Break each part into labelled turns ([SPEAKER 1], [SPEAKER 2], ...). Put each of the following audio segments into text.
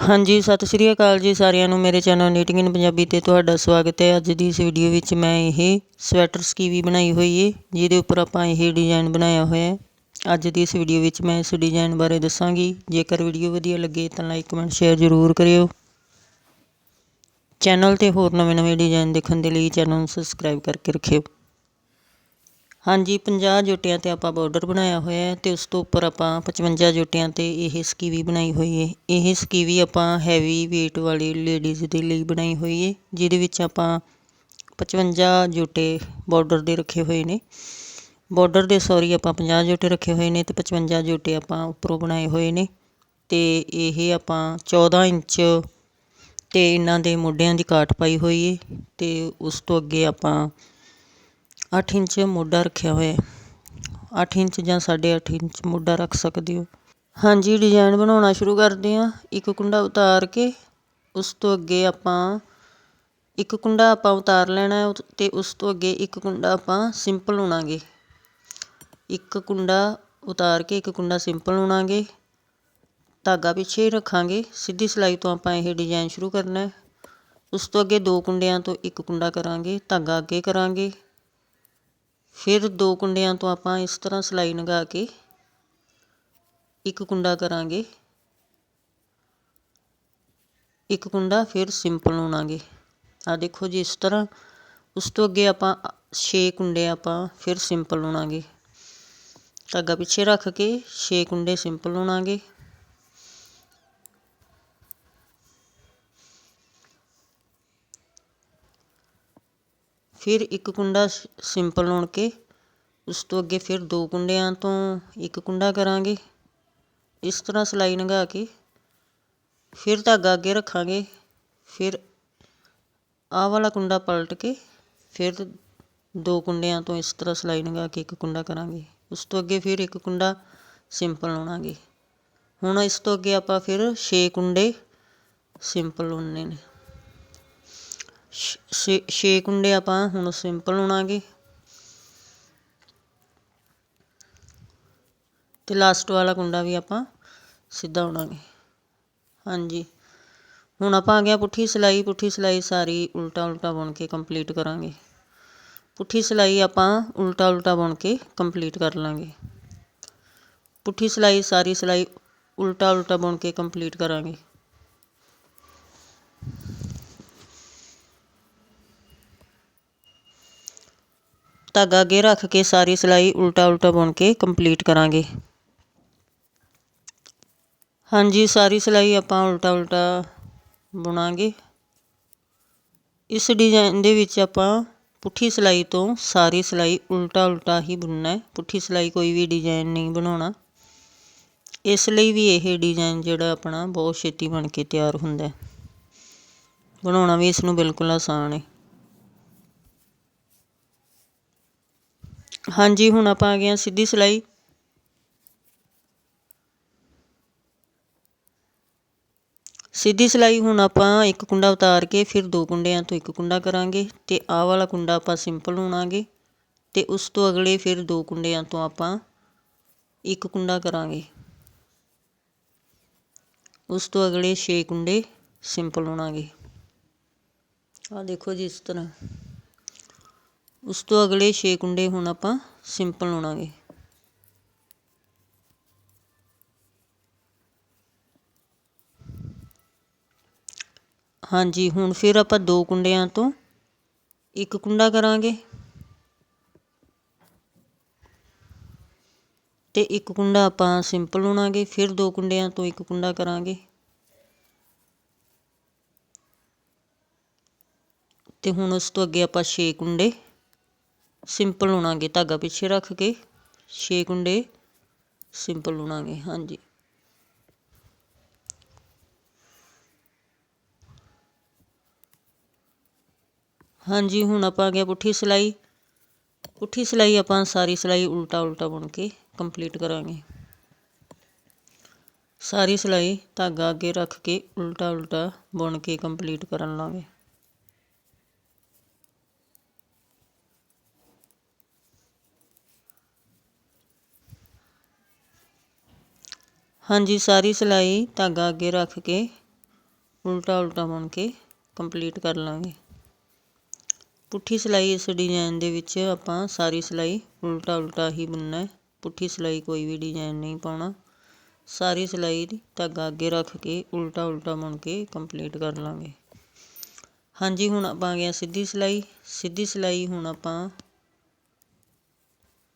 [SPEAKER 1] ਹਾਂਜੀ, ਸਤਿ ਸ਼੍ਰੀ ਅਕਾਲ ਜੀ ਸਾਰਿਆਂ ਨੂੰ। ਮੇਰੇ ਚੈਨਲ ਨੀਟਿੰਗ ਇਨ ਪੰਜਾਬੀ ਤੇ ਤੁਹਾਡਾ ਸਵਾਗਤ ਹੈ। ਅੱਜ ਦੀ ਇਸ ਵੀਡੀਓ ਵਿੱਚ ਮੈਂ ਇਹ ਸਵੈਟਰ ਸਕੀਵੀ ਬਣਾਈ ਹੋਈ ਹੈ ਜਿਹਦੇ ਉੱਪਰ ਆਪਾਂ ਇਹ ਡਿਜ਼ਾਈਨ ਬਣਾਇਆ ਹੋਇਆ ਹੈ। ਅੱਜ ਦੀ ਇਸ ਵੀਡੀਓ ਵਿੱਚ ਮੈਂ ਇਸ ਡਿਜ਼ਾਈਨ ਬਾਰੇ ਦੱਸਾਂਗੀ। ਜੇਕਰ ਵੀਡੀਓ ਵਧੀਆ ਲੱਗੇ ਤਾਂ ਲਾਈਕ, ਕਮੈਂਟ, ਸ਼ੇਅਰ ਜ਼ਰੂਰ ਕਰਿਓ। ਚੈਨਲ ਤੇ ਹੋਰ ਨਵੇਂ-ਨਵੇਂ ਡਿਜ਼ਾਈਨ ਦੇਖਣ ਦੇ ਲਈ ਚੈਨਲ ਨੂੰ ਸਬਸਕ੍ਰਾਈਬ ਕਰਕੇ ਰੱਖਿਓ। ਹਾਂਜੀ 50 ਜੋਟਿਆਂ ਤੇ ਆਪਾਂ ਬਾਰਡਰ ਬਣਾਇਆ ਹੋਇਆ ਹੈ ਤੇ ਉਸ ਤੋਂ ਉੱਪਰ ਆਪਾਂ 55 ਜੋਟਿਆਂ ਤੇ ਇਹ ਸਕੀਵੀ ਬਣਾਈ ਹੋਈ ਹੈ। ਇਹ ਸਕੀਵੀ ਆਪਾਂ ਹੈਵੀ ਵੇਟ ਵਾਲੀ ਲੇਡੀਜ਼ ਦੇ ਲਈ ਬਣਾਈ ਹੋਈ ਹੈ, ਜਿਹਦੇ ਵਿੱਚ ਆਪਾਂ 55 ਜੋਟੇ ਬਾਰਡਰ ਦੇ ਰੱਖੇ ਹੋਏ ਨੇ। ਬਾਰਡਰ ਦੇ ਸੌਰੀ ਆਪਾਂ 50 ਜੋਟੇ ਰੱਖੇ ਹੋਏ ਨੇ ਤੇ 55 ਜੋਟੇ ਆਪਾਂ ਉੱਪਰੋਂ ਬਣਾਏ ਹੋਏ ਨੇ ਤੇ ਇਹ ਆਪਾਂ 14 ਇੰਚ ਤੇ ਇਹਨਾਂ ਦੇ ਮੋਢਿਆਂ ਦੀ ਕਾਟ ਪਾਈ ਹੋਈ ਹੈ ਤੇ ਉਸ ਤੋਂ ਅੱਗੇ ਆਪਾਂ ਅੱਠ ਇੰਚ ਮੋਢਾ ਰੱਖਿਆ ਹੋਇਆ ਅੱਠ ਇੰਚ ਜਾਂ 8.5 ਇੰਚ ਮੋਢਾ ਰੱਖ ਸਕਦੇ ਹੋ। ਹਾਂਜੀ ਡਿਜ਼ਾਈਨ ਬਣਾਉਣਾ ਸ਼ੁਰੂ ਕਰਦੇ ਹਾਂ। ਇੱਕ ਕੁੰਡਾ ਉਤਾਰ ਕੇ ਉਸ ਤੋਂ ਅੱਗੇ ਆਪਾਂ ਇੱਕ ਕੁੰਡਾ ਆਪਾਂ ਉਤਾਰ ਲੈਣਾ ਤੇ ਉਸ ਤੋਂ ਅੱਗੇ ਇੱਕ ਕੁੰਡਾ ਆਪਾਂ ਸਿੰਪਲ ਉਣਾਂਗੇ ਇੱਕ ਕੁੰਡਾ ਉਤਾਰ ਕੇ ਇੱਕ ਕੁੰਡਾ ਸਿੰਪਲ ਉਣਾਂਗੇ ਧਾਗਾ ਪਿੱਛੇ ਰੱਖਾਂਗੇ। ਸਿੱਧੀ ਸਿਲਾਈ ਤੋਂ ਆਪਾਂ ਇਹ ਡਿਜ਼ਾਈਨ ਸ਼ੁਰੂ ਕਰਨਾ ਹੈ। ਉਸ ਤੋਂ ਅੱਗੇ ਦੋ ਕੁੰਡਿਆਂ ਤੋਂ ਇੱਕ ਕੁੰਡਾ ਕਰਾਂਗੇ। ਧਾਗਾ ਅੱਗੇ ਕਰਾਂਗੇ। ਫਿਰ ਦੋ ਕੁੰਡਿਆਂ ਤੋਂ ਆਪਾਂ ਇਸ ਤਰ੍ਹਾਂ ਸਿਲਾਈ ਲਗਾ ਕੇ ਇੱਕ ਕੁੰਡਾ ਕਰਾਂਗੇ। ਇੱਕ ਕੁੰਡਾ ਫਿਰ ਸਿੰਪਲ ਉਣਾਂਗੇ ਆ ਦੇਖੋ ਜੀ, ਇਸ ਤਰ੍ਹਾਂ ਉਸ ਤੋਂ ਅੱਗੇ ਆਪਾਂ 6 ਕੁੰਡੇ ਆਪਾਂ ਫਿਰ ਸਿੰਪਲ ਉਣਾਂਗੇ ਧਾਗਾ ਪਿੱਛੇ ਰੱਖ ਕੇ 6 ਕੁੰਡੇ ਸਿੰਪਲ ਉਣਾਂਗੇ ਫਿਰ ਇੱਕ ਕੁੰਡਾ ਸਿੰਪਲ ਲਾਉਣ ਕੇ, ਉਸ ਤੋਂ ਅੱਗੇ ਫਿਰ ਦੋ ਕੁੰਡਿਆਂ ਤੋਂ ਇੱਕ ਕੁੰਡਾ ਕਰਾਂਗੇ। ਇਸ ਤਰ੍ਹਾਂ ਸਿਲਾਈ ਲੰਘਾ ਕੇ, ਫਿਰ ਧਾਗਾ ਅੱਗੇ ਰੱਖਾਂਗੇ, ਫਿਰ ਆਹ ਵਾਲਾ ਕੁੰਡਾ ਪਲਟ ਕੇ, ਫਿਰ ਦੋ ਕੁੰਡਿਆਂ ਤੋਂ ਇਸ ਤਰ੍ਹਾਂ ਸਿਲਾਈ ਲੰਘਾ ਕੇ ਇੱਕ ਕੁੰਡਾ ਕਰਾਂਗੇ। ਉਸ ਤੋਂ ਅੱਗੇ ਫਿਰ ਇੱਕ ਕੁੰਡਾ ਸਿੰਪਲ ਲਾਉਣਾਗੇ ਹੁਣ ਇਸ ਤੋਂ ਅੱਗੇ ਆਪਾਂ ਫਿਰ 6 ਕੁੰਡੇ ਸਿੰਪਲ ਲਾਉਣੇ ਨੇ। ਛੇ ਛੇ ਕੁੰਡੇ ਆਪਾਂ ਹੁਣ ਸਿੰਪਲ ਉਣਾਂਗੇ ਤੇ ਲਾਸਟ ਵਾਲਾ ਕੁੰਡਾ ਵੀ ਆਪਾਂ ਸਿੱਧਾ ਉਣਾਂਗੇ ਹਾਂਜੀ। ਹੁਣ ਆਪਾਂ ਆ ਗਿਆ ਪੁੱਠੀ ਸਿਲਾਈ ਪੁੱਠੀ ਸਿਲਾਈ ਸਾਰੀ ਉਲਟਾ ਉਲਟਾ ਬੁਣ ਕੇ ਕੰਪਲੀਟ ਕਰਾਂਗੇ। ਪੁੱਠੀ ਸਿਲਾਈ ਆਪਾਂ ਉਲਟਾ ਉਲਟਾ ਬੁਣ ਕੇ ਕੰਪਲੀਟ ਕਰ ਲਾਂਗੇ। ਪੁੱਠੀ ਸਿਲਾਈ, ਸਾਰੀ ਸਿਲਾਈ ਉਲਟਾ ਉਲਟਾ ਬੁਣ ਕੇ ਕੰਪਲੀਟ ਕਰਾਂਗੇ। ਧਾਗਾ ਅੱਗੇ ਰੱਖ ਕੇ ਸਾਰੀ ਸਿਲਾਈ ਉਲਟਾ ਉਲਟਾ ਬੁਣ ਕੇ ਕੰਪਲੀਟ ਕਰਾਂਗੇ। ਹਾਂਜੀ, ਸਾਰੀ ਸਿਲਾਈ ਆਪਾਂ ਉਲਟਾ ਉਲਟਾ ਬੁਣਾਂਗੇ। ਇਸ ਡਿਜ਼ਾਈਨ ਦੇ ਵਿੱਚ ਆਪਾਂ ਪੁੱਠੀ ਸਿਲਾਈ ਤੋਂ ਸਾਰੀ ਸਿਲਾਈ ਉਲਟਾ ਉਲਟਾ ਹੀ ਬੁਣਨਾ ਹੈ। ਪੁੱਠੀ ਸਿਲਾਈ ਕੋਈ ਵੀ ਡਿਜ਼ਾਈਨ ਨਹੀਂ ਬਣਾਉਣਾ। ਇਸ ਲਈ ਵੀ ਇਹ ਡਿਜ਼ਾਈਨ ਜਿਹੜਾ ਆਪਣਾ ਬਹੁਤ ਛੇਤੀ ਬਣ ਕੇ ਤਿਆਰ ਹੁੰਦਾ ਹੈ। ਬਣਾਉਣਾ ਵੀ ਇਸ ਨੂੰ ਬਿਲਕੁਲ ਆਸਾਨ ਹੈ। ਹਾਂਜੀ, ਹੁਣ ਆਪਾਂ ਆ ਗਏ ਹਾਂ ਸਿੱਧੀ ਸਿਲਾਈ। ਸਿੱਧੀ ਸਿਲਾਈ ਹੁਣ ਆਪਾਂ ਇੱਕ ਕੁੰਡਾ ਉਤਾਰ ਕੇ ਫਿਰ ਦੋ ਕੁੰਡਿਆਂ ਤੋਂ ਇੱਕ ਕੁੰਡਾ ਕਰਾਂਗੇ ਤੇ ਆਹ ਵਾਲਾ ਕੁੰਡਾ ਆਪਾਂ ਸਿੰਪਲ ਹੋਣਾਗੇ ਤੇ ਉਸ ਤੋਂ ਅਗਲੇ ਫਿਰ ਦੋ ਕੁੰਡਿਆਂ ਤੋਂ ਆਪਾਂ ਇੱਕ ਕੁੰਡਾ ਕਰਾਂਗੇ। ਉਸ ਤੋਂ ਅਗਲੇ 6 ਕੁੰਡੇ ਸਿੰਪਲ ਹੋਣਾਗੇ। ਆ ਦੇਖੋ ਜੀ ਇਸ ਤਰ੍ਹਾਂ। ਉਸ ਤੋਂ ਅਗਲੇ 6 ਕੁੰਡੇ ਹੁਣ ਆਪਾਂ ਸਿੰਪਲ ਲਾਉਣਾਗੇ ਹਾਂਜੀ, ਹੁਣ ਫਿਰ ਆਪਾਂ ਦੋ ਕੁੰਡਿਆਂ ਤੋਂ ਇੱਕ ਕੁੰਡਾ ਕਰਾਂਗੇ ਤੇ ਇੱਕ ਕੁੰਡਾ ਆਪਾਂ ਸਿੰਪਲ ਲਾਉਣਾਗੇ ਫਿਰ ਦੋ ਕੁੰਡਿਆਂ ਤੋਂ ਇੱਕ ਕੁੰਡਾ ਕਰਾਂਗੇ। ਤੇ ਹੁਣ ਉਸ ਤੋਂ ਅੱਗੇ ਆਪਾਂ 6 ਕੁੰਡੇ ਸਿੰਪਲ ਉਣਾਂਗੇ ਧਾਗਾ ਪਿੱਛੇ ਰੱਖ ਕੇ 6 ਕੁੰਡੇ ਸਿੰਪਲ ਉਣਾਂਗੇ ਹਾਂਜੀ ਹਾਂਜੀ ਹੁਣ ਆਪਾਂ ਆ ਗਿਆ ਪੁੱਠੀ ਸਿਲਾਈ ਪੁੱਠੀ ਸਿਲਾਈ ਆਪਾਂ ਸਾਰੀ ਸਿਲਾਈ ਉਲਟਾ ਉਲਟਾ ਬੁਣ ਕੇ ਕੰਪਲੀਟ ਕਰਾਂਗੇ ਸਾਰੀ ਸਿਲਾਈ ਧਾਗਾ ਅੱਗੇ ਰੱਖ ਕੇ ਉਲਟਾ ਉਲਟਾ ਬੁਣ ਕੇ ਕੰਪਲੀਟ ਕਰਨ ਲਾਂਗੇ ਹਾਂਜੀ, ਸਾਰੀ ਸਿਲਾਈ ਧਾਗਾ ਅੱਗੇ ਰੱਖ ਕੇ, ਉਲਟਾ ਉਲਟਾ ਬੁਣ ਕੇ ਕੰਪਲੀਟ ਕਰ ਲਾਂਗੇ। ਪੁੱਠੀ ਸਿਲਾਈ ਇਸ ਡਿਜ਼ਾਈਨ ਦੇ ਵਿੱਚ ਆਪਾਂ ਸਾਰੀ ਸਿਲਾਈ ਉਲਟਾ ਉਲਟਾ ਹੀ ਬੁਣਨਾ ਹੈ। ਪੁੱਠੀ ਸਿਲਾਈ ਕੋਈ ਵੀ ਡਿਜ਼ਾਈਨ ਨਹੀਂ ਪਾਉਣਾ। ਸਾਰੀ ਸਿਲਾਈ ਧਾਗਾ ਅੱਗੇ ਰੱਖ ਕੇ, ਉਲਟਾ ਉਲਟਾ ਬੁਣ ਕੇ ਕੰਪਲੀਟ ਕਰ ਲਾਂਗੇ। ਹਾਂਜੀ, ਹੁਣ ਆਪਾਂ ਆ ਗਿਆ ਸਿੱਧੀ ਸਿਲਾਈ। ਸਿੱਧੀ ਸਿਲਾਈ ਹੁਣ ਆਪਾਂ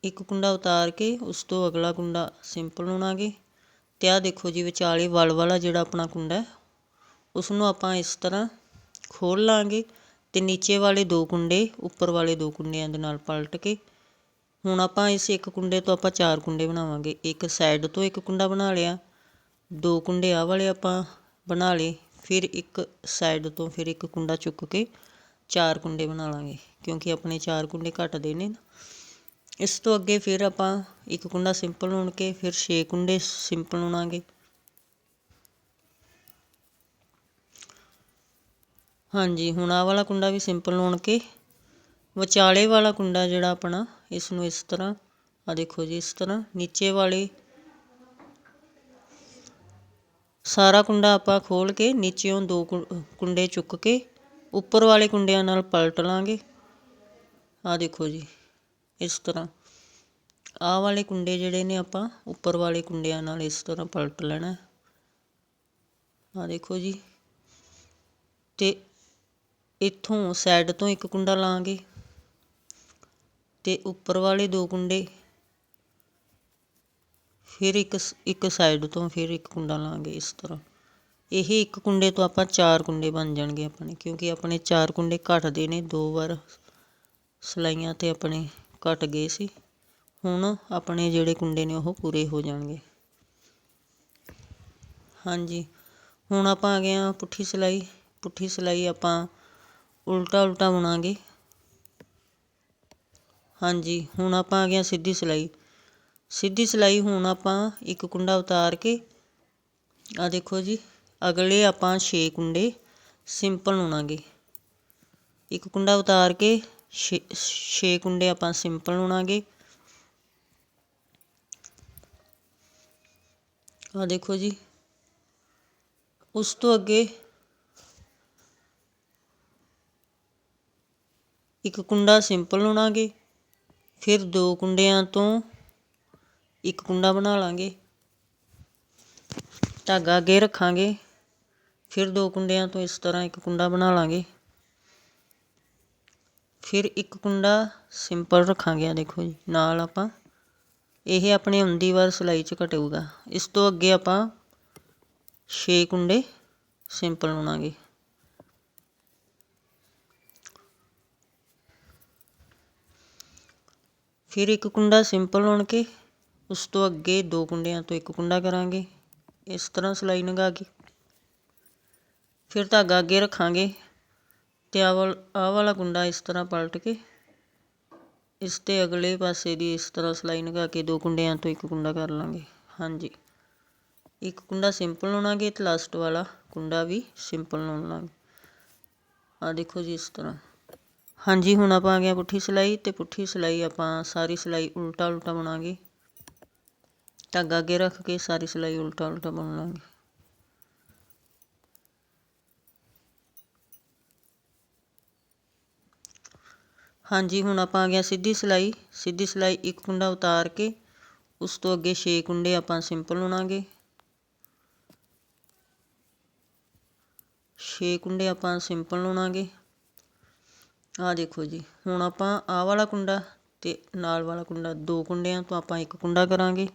[SPEAKER 1] ਇੱਕ ਕੁੰਡਾ ਉਤਾਰ ਕੇ, ਉਸ ਤੋਂ ਅਗਲਾ ਕੁੰਡਾ ਸਿੰਪਲ ਬੁਣਾਂਗੇ ਤੇ ਆ ਦੇਖੋ ਜੀ ਵਿਚਾਲੇ ਵਲ ਵਾਲਾ ਜਿਹੜਾ ਆਪਣਾ ਕੁੰਡਾ ਹੈ ਉਸ ਨੂੰ ਆਪਾਂ ਇਸ ਤਰ੍ਹਾਂ ਖੋਲ ਲਾਂਗੇ ਅਤੇ ਨੀਚੇ ਵਾਲੇ ਦੋ ਕੁੰਡੇ, ਉੱਪਰ ਵਾਲੇ ਦੋ ਕੁੰਡਿਆਂ ਦੇ ਨਾਲ ਪਲਟ ਕੇ ਹੁਣ ਆਪਾਂ ਇਸ ਇੱਕ ਕੁੰਡੇ ਤੋਂ ਆਪਾਂ ਚਾਰ ਕੁੰਡੇ ਬਣਾਵਾਂਗੇ। ਇੱਕ ਸਾਈਡ ਤੋਂ ਇੱਕ ਕੁੰਡਾ ਬਣਾ ਲਿਆ, ਦੋ ਕੁੰਡੇ ਆਹ ਵਾਲੇ ਆਪਾਂ ਬਣਾ ਲਏ, ਫਿਰ ਇੱਕ ਸਾਈਡ ਤੋਂ ਫਿਰ ਇੱਕ ਕੁੰਡਾ ਚੁੱਕ ਕੇ ਚਾਰ ਕੁੰਡੇ ਬਣਾ ਲਾਂਗੇ, ਕਿਉਂਕਿ ਆਪਣੇ ਚਾਰ ਕੁੰਡੇ ਘਟਦੇ ਨੇ ਨਾ। ਇਸ ਤੋਂ ਅੱਗੇ ਫਿਰ ਆਪਾਂ ਇੱਕ ਕੁੰਡਾ ਸਿੰਪਲ ਬੁਣ ਕੇ ਫਿਰ 6 ਕੁੰਡੇ ਸਿੰਪਲ ਬੁਣਾਂਗੇ ਹਾਂਜੀ, ਹੁਣ ਆਹ ਵਾਲਾ ਕੁੰਡਾ ਵੀ ਸਿੰਪਲ ਬੁਣ ਕੇ ਵਿਚਾਲੇ ਵਾਲਾ ਕੁੰਡਾ ਜਿਹੜਾ ਆਪਣਾ ਇਸ ਨੂੰ ਇਸ ਤਰ੍ਹਾਂ ਆ ਦੇਖੋ ਜੀ, ਇਸ ਤਰ੍ਹਾਂ, ਨੀਚੇ ਵਾਲੇ ਸਾਰਾ ਕੁੰਡਾ ਆਪਾਂ ਖੋਲ ਕੇ ਨੀਚੇੋਂ ਦੋ ਕੁੰਡੇ ਚੁੱਕ ਕੇ, ਉੱਪਰ ਵਾਲੇ ਕੁੰਡਿਆਂ ਨਾਲ ਪਲਟ ਲਾਂਗੇ। ਆ ਦੇਖੋ ਜੀ ਇਸ ਤਰ੍ਹਾਂ। ਆਹ ਵਾਲੇ ਕੁੰਡੇ ਜਿਹੜੇ ਨੇ ਆਪਾਂ, ਉੱਪਰ ਵਾਲੇ ਕੁੰਡਿਆਂ ਨਾਲ ਇਸ ਤਰ੍ਹਾਂ ਪਲਟ ਲੈਣਾ। ਆ ਦੇਖੋ ਜੀ। ਤੇ ਇੱਥੋਂ ਸਾਈਡ ਤੋਂ ਇੱਕ ਕੁੰਡਾ ਲਾਂਗੇ। ਤੇ ਉੱਪਰ ਵਾਲੇ ਦੋ ਕੁੰਡੇ, ਫਿਰ ਇੱਕ ਇੱਕ ਸਾਈਡ ਤੋਂ ਫਿਰ ਇੱਕ ਕੁੰਡਾ ਲਾਂਗੇ ਇਸ ਤਰ੍ਹਾਂ। ਇਹ ਇੱਕ ਕੁੰਡੇ ਤੋਂ ਆਪਾਂ ਚਾਰ ਕੁੰਡੇ ਬਣ ਜਾਣਗੇ ਆਪਣੇ, ਕਿਉਂਕਿ ਆਪਣੇ ਚਾਰ ਕੁੰਡੇ ਘਟਦੇ ਨੇ ਦੋ ਵਾਰ ਸਲਾਈਆਂ ਤੇ ਆਪਣੇ। ਘਟ ਗਏ ਸੀ। ਹੁਣ ਆਪਣੇ ਜਿਹੜੇ ਕੁੰਡੇ ਨੇ ਉਹ ਪੂਰੇ ਹੋ ਜਾਣਗੇ। ਹਾਂਜੀ, ਹੁਣ ਆਪਾਂ ਆ ਗਏ ਆ ਪੁੱਠੀ ਸਿਲਾਈ। ਪੁੱਠੀ ਸਿਲਾਈ ਆਪਾਂ ਉਲਟਾ ਉਲਟਾ ਬੁਣਾਂਗੇ। ਹਾਂਜੀ, ਹੁਣ ਆਪਾਂ ਆ ਗਏ ਸਿੱਧੀ ਸਿਲਾਈ। ਸਿੱਧੀ ਸਿਲਾਈ ਹੁਣ ਆਪਾਂ ਇੱਕ ਕੁੰਡਾ ਉਤਾਰ ਕੇ ਆ ਦੇਖੋ ਜੀ, ਅਗਲੇ ਆਪਾਂ 6 ਕੁੰਡੇ ਸਿੰਪਲ ਬੁਣਾਂਗੇ। ਇੱਕ ਕੁੰਡਾ ਉਤਾਰ ਕੇ 6 ਕੁੰਡੇ ਆਪਾਂ ਸਿੰਪਲ ਬੁਣਾਂਗੇ। ਆ ਦੇਖੋ ਜੀ। ਉਸ ਤੋਂ ਅੱਗੇ ਇੱਕ ਕੁੰਡਾ ਸਿੰਪਲ ਬੁਣਾਂਗੇ। ਫਿਰ ਦੋ ਕੁੰਡਿਆਂ ਤੋਂ ਇੱਕ ਕੁੰਡਾ ਬਣਾ ਲਾਂਗੇ। ਧਾਗਾ ਅੱਗੇ ਰੱਖਾਂਗੇ। ਫਿਰ ਦੋ ਕੁੰਡਿਆਂ ਤੋਂ ਇਸ ਤਰ੍ਹਾਂ ਇੱਕ ਕੁੰਡਾ ਬਣਾ ਲਾਂਗੇ। ਫਿਰ ਇੱਕ ਕੁੰਡਾ ਸਿੰਪਲ ਰੱਖਾਂਗੇ ਆ ਦੇਖੋ ਜੀ, ਨਾਲ ਆਪਾਂ। ਇਹ ਆਪਣੇ ਹੁੰਦੀ ਵਾਰ ਸਿਲਾਈ 'ਚ ਘਟੇਗਾ ਇਸ ਤੋਂ ਅੱਗੇ ਆਪਾਂ 6 ਕੁੰਡੇ ਸਿੰਪਲ ਬਣਾਵਾਂਗੇ ਫਿਰ ਇੱਕ ਕੁੰਡਾ ਸਿੰਪਲ ਬੁਣ ਕੇ ਉਸ ਤੋਂ ਅੱਗੇ ਦੋ ਕੁੰਡਿਆਂ ਤੋਂ ਇੱਕ ਕੁੰਡਾ ਕਰਾਂਗੇ। ਇਸ ਤਰ੍ਹਾਂ ਸਿਲਾਈ ਲੰਘਾ ਕੇ। ਫਿਰ ਧਾਗਾ ਅੱਗੇ ਰੱਖਾਂਗੇ। ਅਤੇ ਆਹ ਵਾਲਾ ਕੁੰਡਾ ਇਸ ਤਰ੍ਹਾਂ ਪਲਟ ਕੇ ਇਸ ਤੇ ਅਗਲੇ ਪਾਸੇ ਦੀ ਇਸ ਤਰ੍ਹਾਂ ਸਿਲਾਈ ਲਗਾ ਕੇ ਦੋ ਕੁੰਡਿਆਂ ਤੋਂ ਇੱਕ ਕੁੰਡਾ ਕਰ ਲਵਾਂਗੇ ਹਾਂਜੀ। ਇੱਕ ਕੁੰਡਾ ਸਿੰਪਲ ਲਾਉਣਾਗੇ ਅਤੇ ਲਾਸਟ ਵਾਲਾ ਕੁੰਡਾ ਵੀ ਸਿੰਪਲ ਲਾਉਣ ਲਾਂਗੇ। ਆ ਦੇਖੋ ਜੀ ਇਸ ਤਰ੍ਹਾਂ। ਹਾਂਜੀ, ਹੁਣ ਆਪਾਂ ਆ ਗਿਆ ਪੁੱਠੀ ਸਿਲਾਈ ਤੇ ਪੁੱਠੀ ਸਿਲਾਈ ਆਪਾਂ ਸਾਰੀ ਸਿਲਾਈ ਉਲਟਾ ਉਲਟਾ ਬਣਾਗੇ। ਧਾਗਾ ਅੱਗੇ ਰੱਖ ਕੇ ਸਾਰੀ ਸਿਲਾਈ ਉਲਟਾ ਉਲਟਾ ਬਣ ਲਾਂਗੇ ਹਾਂਜੀ, ਹੁਣ ਆਪਾਂ ਆ ਗਿਆ ਸਿੱਧੀ ਸਿਲਾਈ। ਸਿੱਧੀ ਸਿਲਾਈ ਇੱਕ ਕੁੰਡਾ ਉਤਾਰ ਕੇ, ਉਸ ਤੋਂ ਅੱਗੇ 6 ਕੁੰਡੇ ਆਪਾਂ ਸਿੰਪਲ ਬੁਣਾਂਗੇ। 6 ਕੁੰਡੇ ਆਪਾਂ ਸਿੰਪਲ ਬੁਣਾਂਗੇ। ਆ ਦੇਖੋ ਜੀ, ਹੁਣ ਆਪਾਂ ਆਹ ਵਾਲਾ ਕੁੰਡਾ ਤੇ ਨਾਲ ਵਾਲਾ ਕੁੰਡਾ, ਦੋ ਕੁੰਡਿਆਂ ਤੋਂ ਆਪਾਂ ਇੱਕ ਕੁੰਡਾ ਕਰਾਂਗੇ।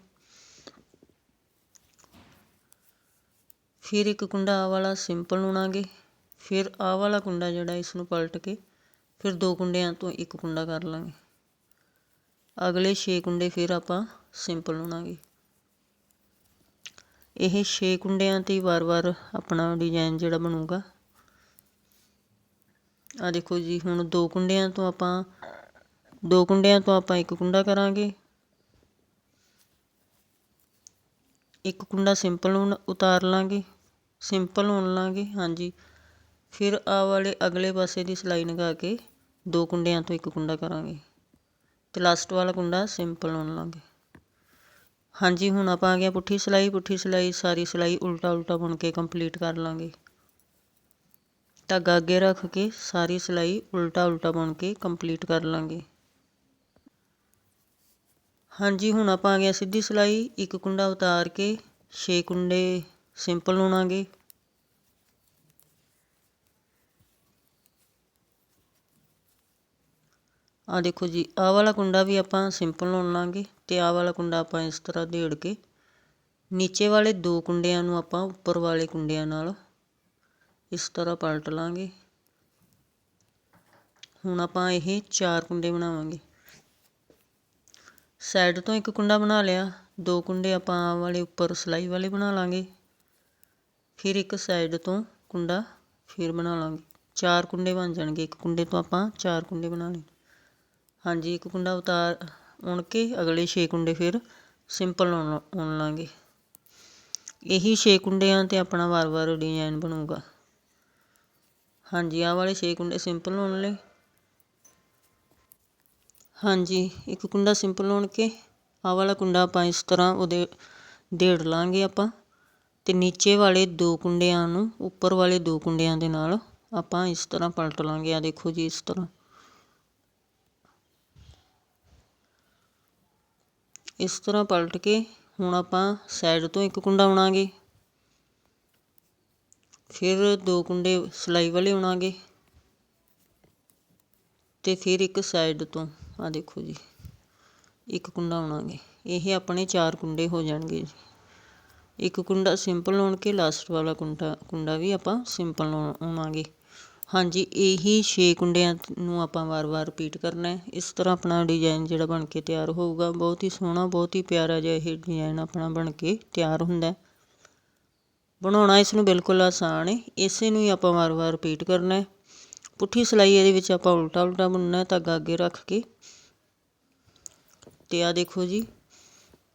[SPEAKER 1] ਫਿਰ ਇੱਕ ਕੁੰਡਾ ਆਹ ਵਾਲਾ ਸਿੰਪਲ ਲੁਣਾਂਗੇ ਫਿਰ ਆਹ ਵਾਲਾ ਕੁੰਡਾ ਜਿਹੜਾ, ਇਸ ਨੂੰ ਪਲਟ ਕੇ ਫਿਰ ਦੋ ਕੁੰਡਿਆਂ ਤੋਂ ਇੱਕ ਕੁੰਡਾ ਕਰ ਲਾਂਗੇ। ਅਗਲੇ 6 ਕੁੰਡੇ ਫਿਰ ਆਪਾਂ ਸਿੰਪਲ ਬਣਾਵਾਂਗੇ ਇਹ 6 ਕੁੰਡਿਆਂ ਤੇ ਵਾਰ-ਵਾਰ ਆਪਣਾ ਡਿਜ਼ਾਈਨ ਜਿਹੜਾ ਬਣੂਗਾ। ਆ ਦੇਖੋ ਜੀ, ਹੁਣ ਦੋ ਕੁੰਡਿਆਂ ਤੋਂ ਆਪਾਂ, ਦੋ ਕੁੰਡਿਆਂ ਤੋਂ ਆਪਾਂ ਇੱਕ ਕੁੰਡਾ ਕਰਾਂਗੇ। ਇੱਕ ਕੁੰਡਾ ਸਿੰਪਲ ਉਤਾਰ ਲਾਂਗੇ। ਸਿੰਪਲ ਹੋਣ ਲਾਂਗੇ, ਹਾਂਜੀ। ਫਿਰ ਆ ਵਾਲੇ ਅਗਲੇ ਪਾਸੇ ਦੀ ਸਲਾਈ ਲਗਾ ਕੇ ਦੋ ਕੁੰਡਿਆਂ ਤੋਂ ਇੱਕ ਕੁੰਡਾ ਕਰਾਂਗੇ ਤੇ ਲਾਸਟ ਵਾਲਾ ਕੁੰਡਾ ਸਿੰਪਲ ਲਾਉਣ ਲਾਂਗੇ ਹਾਂਜੀ, ਹੁਣ ਆਪਾਂ ਆ ਗਿਆ ਪੁੱਠੀ ਸਿਲਾਈ ਪੁੱਠੀ ਸਿਲਾਈ, ਸਾਰੀ ਸਿਲਾਈ ਉਲਟਾ ਉਲਟਾ ਬੁਣ ਕੇ ਕੰਪਲੀਟ ਕਰ ਲਾਂਗੇ। ਧਾਗਾ ਅੱਗੇ ਰੱਖ ਕੇ ਸਾਰੀ ਸਿਲਾਈ ਉਲਟਾ ਉਲਟਾ ਬੁਣ ਕੇ ਕੰਪਲੀਟ ਕਰ ਲਾਂਗੇ। ਹਾਂਜੀ, ਹੁਣ ਆਪਾਂ ਆ ਗਿਆ ਸਿੱਧੀ ਸਿਲਾਈ, ਇੱਕ ਕੁੰਡਾ ਉਤਾਰ ਕੇ 6 ਕੁੰਡੇ ਸਿੰਪਲ ਲਾਉਣਾਗੇ ਆਹ ਦੇਖੋ ਜੀ ਆਹ ਵਾਲਾ ਕੁੰਡਾ ਵੀ ਆਪਾਂ ਸਿੰਪਲ ਲਾਉਣ ਲਾਂਗੇ ਤੇ ਆਹ ਵਾਲਾ ਕੁੰਡਾ ਆਪਾਂ ਇਸ ਤਰ੍ਹਾਂ ਢੇੜ ਕੇ ਨੀਚੇ ਵਾਲੇ ਦੋ ਕੁੰਡਿਆਂ ਨੂੰ ਆਪਾਂ ਉੱਪਰ ਵਾਲੇ ਕੁੰਡਿਆਂ ਨਾਲ ਇਸ ਤਰ੍ਹਾਂ ਪਲਟ ਲਾਂਗੇ। ਹੁਣ ਆਪਾਂ ਇਹ ਚਾਰ ਕੁੰਡੇ ਬਣਾਵਾਂਗੇ। ਸਾਈਡ ਤੋਂ ਇੱਕ ਕੁੰਡਾ ਬਣਾ ਲਿਆ, ਦੋ ਕੁੰਡੇ ਆਪਾਂ ਆਹ ਵਾਲੇ ਉੱਪਰ ਸਿਲਾਈ ਵਾਲੇ ਬਣਾ ਲਾਂਗੇ। ਫਿਰ ਇੱਕ ਸਾਈਡ ਤੋਂ ਕੁੰਡਾ ਫਿਰ ਬਣਾ ਲਾਂਗੇ। ਚਾਰ ਕੁੰਡੇ ਬਣ ਜਾਣਗੇ, ਇੱਕ ਕੁੰਡੇ ਤੋਂ ਆਪਾਂ ਚਾਰ ਕੁੰਡੇ ਬਣਾ ਲਏ। ਹਾਂਜੀ, ਇੱਕ ਕੁੰਡਾ ਉਤਾਰ ਉਣ ਕੇ ਅਗਲੇ 6 ਕੁੰਡੇ ਫਿਰ ਸਿੰਪਲ ਉਣ ਲਾਂਗੇ। ਇਹੀ 6 ਕੁੰਡਿਆਂ ਤੇ ਆਪਣਾ ਵਾਰ-ਵਾਰ ਡਿਜ਼ਾਈਨ ਬਣੂਗਾ। ਹਾਂਜੀ, ਆਹ ਵਾਲੇ 6 ਕੁੰਡੇ ਸਿੰਪਲ ਉਣ ਲਏ। ਹਾਂਜੀ, ਇੱਕ ਕੁੰਡਾ ਸਿੰਪਲ ਉਣ ਕੇ ਆਹ ਵਾਲਾ ਕੁੰਡਾ ਆਪਾਂ ਇਸ ਤਰ੍ਹਾਂ ਉਹਦੇ ਢੇੜ ਲਾਂਗੇ ਆਪਾਂ ਤੇ ਨੀਚੇ ਵਾਲੇ ਦੋ ਕੁੰਡਿਆਂ ਨੂੰ, ਉੱਪਰ ਵਾਲੇ ਦੋ ਕੁੰਡਿਆਂ ਦੇ ਨਾਲ ਆਪਾਂ ਇਸ ਤਰ੍ਹਾਂ ਪਲਟ ਲਾਂਗੇ। ਆ ਦੇਖੋ ਜੀ, ਇਸ ਤਰ੍ਹਾਂ। ਇਸ ਤਰ੍ਹਾਂ ਪਲਟ ਕੇ ਹੁਣ ਆਪਾਂ ਸਾਈਡ ਤੋਂ ਇੱਕ ਕੁੰਡਾ ਉਣਾਂਗੇ ਫਿਰ ਦੋ ਕੁੰਡੇ ਸਿਲਾਈ ਵਾਲੇ ਉਣਾਂਗੇ ਤੇ ਫਿਰ ਇੱਕ ਸਾਈਡ ਤੋਂ ਆ ਦੇਖੋ ਜੀ, ਇੱਕ ਕੁੰਡਾ ਉਣਾਂਗੇ ਇਹ ਆਪਣੇ ਚਾਰ ਕੁੰਡੇ ਹੋ ਜਾਣਗੇ ਜੀ। ਇੱਕ ਕੁੰਡਾ ਸਿੰਪਲ ਲਾਉਣ ਕੇ ਲਾਸਟ ਵਾਲਾ ਕੁੰਡਾ ਕੁੰਡਾ ਵੀ ਆਪਾਂ ਸਿੰਪਲ ਉਣਾਂਗੇ ਹਾਂਜੀ, ਇਹੀ ਛੇ ਕੁੰਡਿਆਂ ਨੂੰ ਆਪਾਂ ਵਾਰ-ਵਾਰ ਰਿਪੀਟ ਕਰਨਾ ਹੈ। ਇਸ ਤਰ੍ਹਾਂ ਆਪਣਾ ਡਿਜ਼ਾਈਨ ਜਿਹੜਾ ਬਣ ਕੇ ਤਿਆਰ ਹੋਊਗਾ, ਬਹੁਤ ਹੀ ਸੋਹਣਾ, ਬਹੁਤ ਹੀ ਪਿਆਰਾ ਜਿਹਾ ਇਹ ਡਿਜ਼ਾਈਨ ਆਪਣਾ ਬਣ ਕੇ ਤਿਆਰ ਹੁੰਦਾ ਬਣਾਉਣਾ ਇਸ ਨੂੰ ਬਿਲਕੁਲ ਆਸਾਨ ਹੈ। ਇਸੇ ਨੂੰ ਹੀ ਆਪਾਂ ਵਾਰ-ਵਾਰ ਰਿਪੀਟ ਕਰਨਾ ਹੈ। ਪੁੱਠੀ ਸਿਲਾਈ ਇਹਦੇ ਵਿੱਚ ਆਪਾਂ ਉਲਟਾ ਉਲਟਾ ਬੁਣਨਾ ਧਾਗਾ ਅੱਗੇ ਰੱਖ ਕੇ। ਤੇ ਆ ਦੇਖੋ ਜੀ,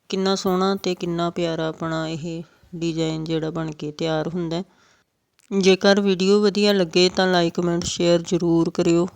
[SPEAKER 1] ਕਿੰਨਾ ਸੋਹਣਾ ਤੇ ਕਿੰਨਾ ਪਿਆਰਾ ਆਪਣਾ ਇਹ ਡਿਜ਼ਾਈਨ ਜਿਹੜਾ ਬਣ ਕੇ ਤਿਆਰ ਹੁੰਦਾ ਜੇਕਰ ਵੀਡੀਓ ਵਧੀਆ ਲੱਗੇ ਤਾਂ ਲਾਈਕ ਕਮੈਂਟ ਸ਼ੇਅਰ ਜ਼ਰੂਰ ਕਰਿਓ।